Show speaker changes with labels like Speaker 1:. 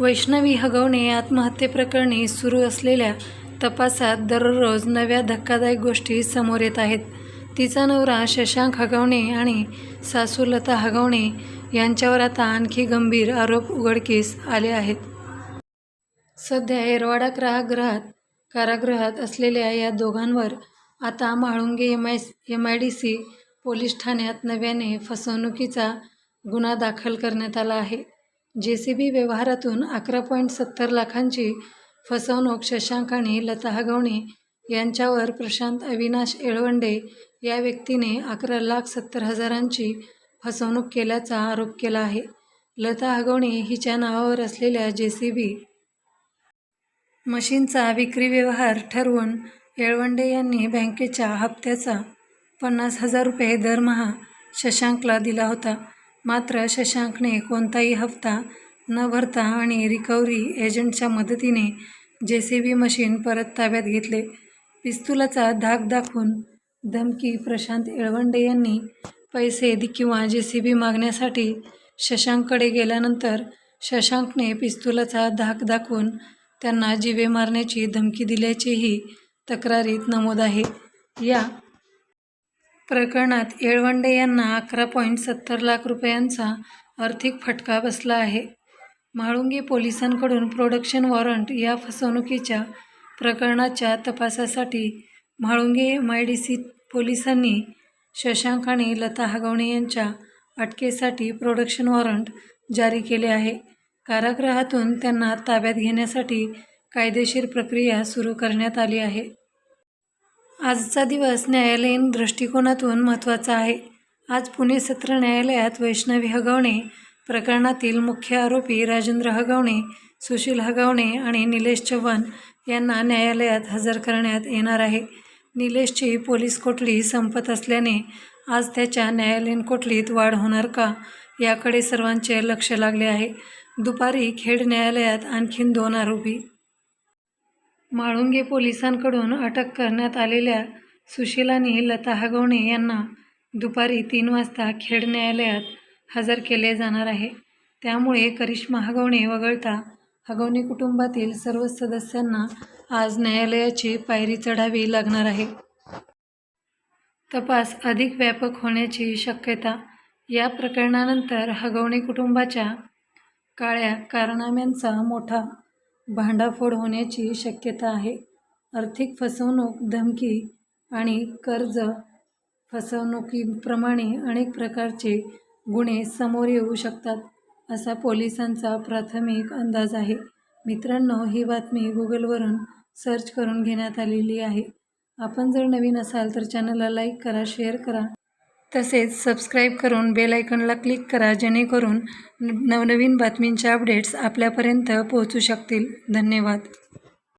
Speaker 1: वैष्णवी हगवणे आत्महत्येप्रकरणी सुरू असलेल्या तपासात दररोज नव्या धक्कादायक गोष्टी समोर येत आहेत. तिचा नवरा शशांक हगवणे आणि सासूलता हगवणे यांच्यावर आता आणखी गंभीर आरोप उघडकीस आले आहेत. सध्या येरवाडा कारागृहात कारागृहात असलेल्या या दोघांवर आता Mhalunge M I M I D C police ठाण्यात नव्याने फसवणुकीचा गुन्हा दाखल करण्यात आला आहे. जे सी बी व्यवहारातून अकरा पॉईंट सत्तर लाखांची फसवणूक शशांक आणि लता हगवणे यांच्यावर प्रशांत अविनाश येळवंडे या व्यक्तीने अकरा लाख सत्तर हजारांची फसवणूक केल्याचा आरोप केला आहे. लता हगवणे हिच्या नावावर असलेल्या जे सी बी मशीनचा विक्री व्यवहार ठरवून येळवंडे यांनी बँकेच्या हप्त्याचा पन्नास हजार रुपये दरमहा शशांकला दिला होता. मात्र शशांकने कोणताही हप्ता न भरता आणि रिकव्हरी एजंटच्या मदतीने जे सी बी मशीन परत ताब्यात घेतले. पिस्तुलाचा धाक दाखवून धमकी प्रशांत येळवंडे यांनी पैसे किंवा जे सी बी मागण्यासाठी शशांककडे गेल्यानंतर शशांकने पिस्तुलाचा धाक दाखवून त्यांना जीवे मारण्याची धमकी दिल्याचेही तक्रारीत नमूद आहे. या प्रकरणात येळवंडे यांना अकरा पॉईंट सत्तर लाख रुपयांचा आर्थिक फटका बसला आहे. म्हाळुंगे पोलिसांकडून प्रोडक्शन वॉरंट या फसवणुकीच्या प्रकरणाच्या तपासासाठी Mhalunge M I D C पोलिसांनी शशांक आणि लता हगवणे यांच्या अटकेसाठी प्रोडक्शन वॉरंट जारी केले आहे. कारागृहातून त्यांना ताब्यात घेण्यासाठी कायदेशीर प्रक्रिया सुरू करण्यात आली आहे. आजचा दिवस न्यायालयीन दृष्टिकोनातून महत्त्वाचा आहे. आज पुणे सत्र न्यायालयात वैष्णवी हगवणे प्रकरणातील मुख्य आरोपी राजेंद्र हगवणे सुशील हगवणे आणि निलेश चव्हाण यांना न्यायालयात हजर करण्यात येणार आहे. निलेशची पोलीस कोठडी संपत असल्याने आज त्याच्या न्यायालयीन कोठडीत वाढ होणार का याकडे सर्वांचे लक्ष लागले आहे. दुपारी खेड न्यायालयात आणखीन दोन आरोपी म्हाळुंगे पोलिसांकडून अटक करण्यात आलेल्या सुशील लता हगवणे यांना दुपारी तीन वाजता खेड न्यायालयात हजर केले जाणार आहे. त्यामुळे करिश्मा हगवणे वगळता हगवणे कुटुंबातील सर्व सदस्यांना आज न्यायालयाची पायरी चढावी लागणार आहे. तपास अधिक व्यापक होण्याची शक्यता या प्रकरणानंतर हगवणे कुटुंबाच्या काळ्या कारनाम्यांचा मोठा भांडाफोड होण्याची शक्यता आहे. आर्थिक फसवणूक धमकी आणि कर्ज फसवणुकीप्रमाणे अनेक प्रकारचे गुन्हे समोर येऊ शकतात असा पोलिसांचा प्राथमिक अंदाज आहे. मित्रांनो ही बातमी गुगलवरून सर्च करून घेण्यात आलेली आहे. आपण जर नवीन असाल तर चॅनलला लाईक करा शेअर करा. तसेच सबस्क्राईब करून बेल आयकनला क्लिक करा जेणेकरून नवनवीन बातमींच्या अपडेट्स आपल्यापर्यंत पोहोचू शकतील. धन्यवाद.